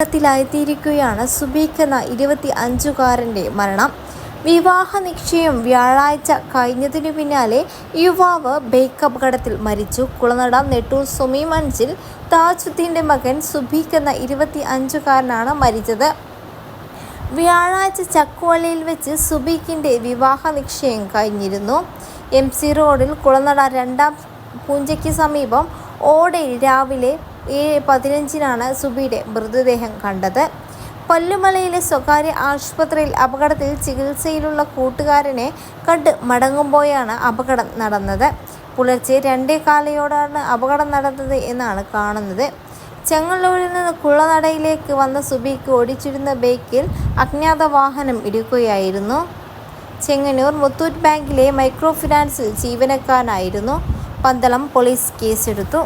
ത്തിലായിത്തീരുകയാണ് സുബീഖ് എന്ന ഇരുപത്തി അഞ്ചുകാരന്റെ മരണം. വിവാഹ നിശ്ചയം വ്യാഴാഴ്ച കഴിഞ്ഞതിനു പിന്നാലെ യുവാവ് ബൈക്ക് അപകടത്തിൽ മരിച്ചു. കുളനട നെട്ടൂർ സുമി മഞ്ചിൽ താജുദ്ദീന്റെ മകൻ സുബീഖ് എന്ന ഇരുപത്തി അഞ്ചുകാരനാണ് മരിച്ചത്. വ്യാഴാഴ്ച ചക്കുവള്ളിയിൽ വെച്ച് സുബീഖിന്റെ വിവാഹ നിശ്ചയം കഴിഞ്ഞിരുന്നു. എം സി റോഡിൽ കുളനട രണ്ടാം പൂഞ്ചയ്ക്ക് സമീപം ഓടയിൽ രാവിലെ ഏഴ് പതിനഞ്ചിനാണ് സുബിയുടെ മൃതദേഹം കണ്ടത്. പല്ലുമലയിലെ സ്വകാര്യ ആശുപത്രിയിൽ അപകടത്തിൽ ചികിത്സയിലുള്ള കൂട്ടുകാരനെ കണ്ട് മടങ്ങുമ്പോഴാണ് അപകടം നടന്നത്. പുലർച്ചെ രണ്ടേ കാലയോടാണ് അപകടം നടന്നത് എന്നാണ് കാണുന്നത്. ചെങ്ങല്ലൂരിൽ നിന്ന് കുളനടയിലേക്ക് വന്ന സുബിക്ക് ഓടിച്ചിരുന്ന ബൈക്കിൽ അജ്ഞാത വാഹനം ഇടിക്കുകയായിരുന്നു. ചെങ്ങന്നൂർ മുത്തൂറ്റ് ബാങ്കിലെ മൈക്രോ ഫിനാൻസിൽ ജീവനക്കാരനായിരുന്നു. പന്തളം പോലീസ് കേസെടുത്തു.